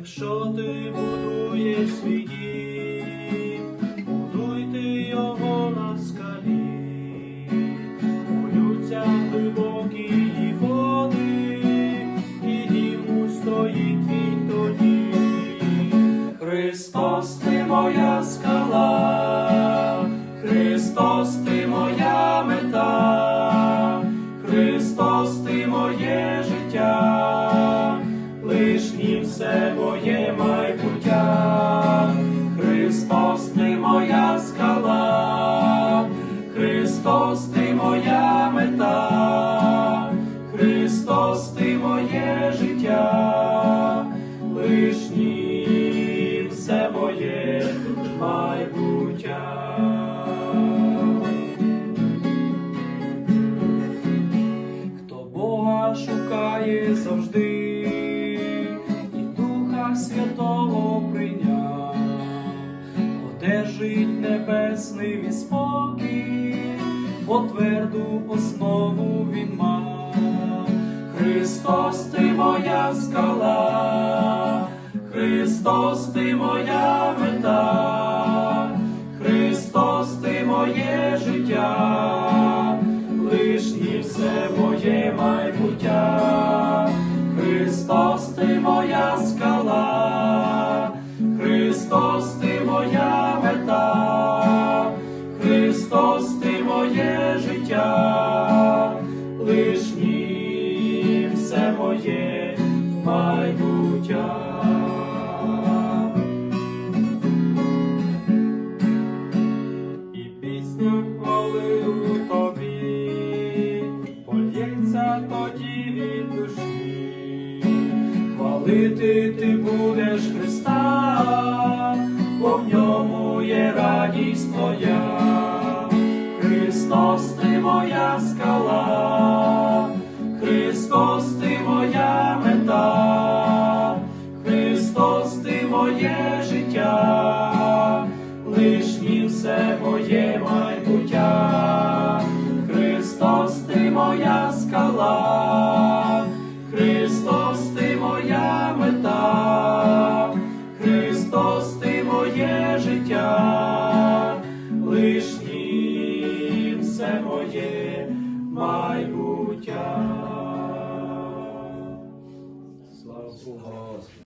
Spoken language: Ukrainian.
Якщо ти будуєш свій дім, будуй ти його на скалі, молються глибокі води, і дім устоїть він тоді. Христос, ти моя скала, Христос, ти моя мета, Христос, ти моє життя, все моє майбуття, Христос, ти моя скала, Христос, ти моя мета, Христос, ти моє життя, лишнім все моє одержить небесний він спокій, бо тверду основу він мав. Христос, ти моя скала, Христос, ти моя мета, Христос, ти моє життя, лишні все моє майбуття, Христос, ти моя скала, життя, все моє майбуття. І пісня хвалину тобі, польється тоді від душі, хвалити ти будеш Христа, бо ньому є радість твоя. Моє життя, лишнім все моє майбуття, Христос, ти моя скала,